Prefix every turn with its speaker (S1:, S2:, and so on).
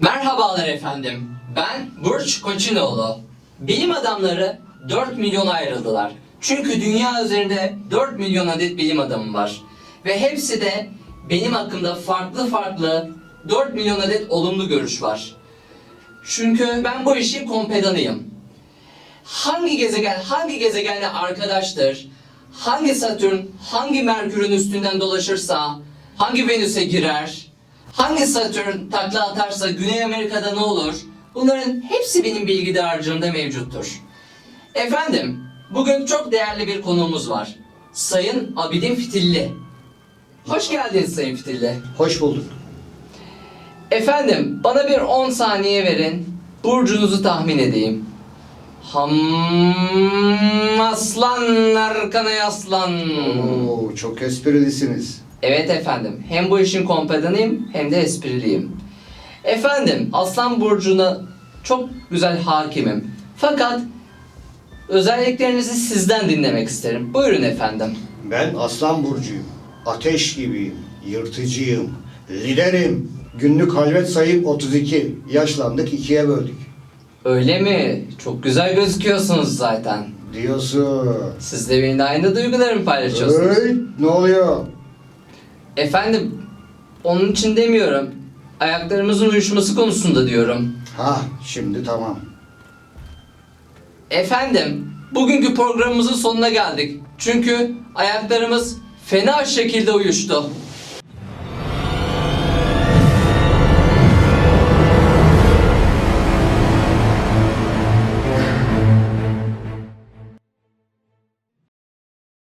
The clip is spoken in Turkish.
S1: Merhabalar efendim. Ben Burç Koçinoğlu. Bilim adamları 4 milyona ayrıldılar. Çünkü dünya üzerinde 4 milyon adet bilim adamı var. Ve hepsi de benim hakkımda farklı farklı 4 milyon adet olumlu görüş var. Çünkü ben bu işin kompedanıyım. Hangi gezegen hangi gezegenle arkadaştır? Hangi Satürn hangi Merkür'ün üstünden dolaşırsa hangi Venüs'e girer? Hangi Satürn takla atarsa Güney Amerika'da ne olur? Bunların hepsi benim bilgi dağarcığımda mevcuttur. Efendim, bugün çok değerli bir konuğumuz var. Sayın Abidin Fitilli. Hoş geldiniz Sayın Fitilli.
S2: Hoş bulduk.
S1: Efendim, bana bir 10 saniye verin. Burcunuzu tahmin edeyim. Ham aslan arkana yaslan.
S2: Oo, çok esprilisiniz.
S1: Evet efendim. Hem bu işin kompedanıyım hem de espriliyim. Efendim, Aslan burcuna çok güzel hakimim. Fakat özelliklerinizi sizden dinlemek isterim. Buyurun efendim.
S2: Ben aslan burcuyum. Ateş gibiyim. Yırtıcıyım. Liderim. Günlük halvet sayım 32. Yaşlandık ikiye böldük.
S1: Öyle mi? Çok güzel gözüküyorsunuz zaten.
S2: Diyorsun.
S1: Siz de benimle aynı duygularımı paylaşıyorsunuz.
S2: Hey, ne oluyor?
S1: Efendim, onun için demiyorum. Ayaklarımızın uyuşması konusunda diyorum.
S2: Ha, şimdi tamam.
S1: Efendim, bugünkü programımızın sonuna geldik. Çünkü ayaklarımız fena şekilde uyuştu.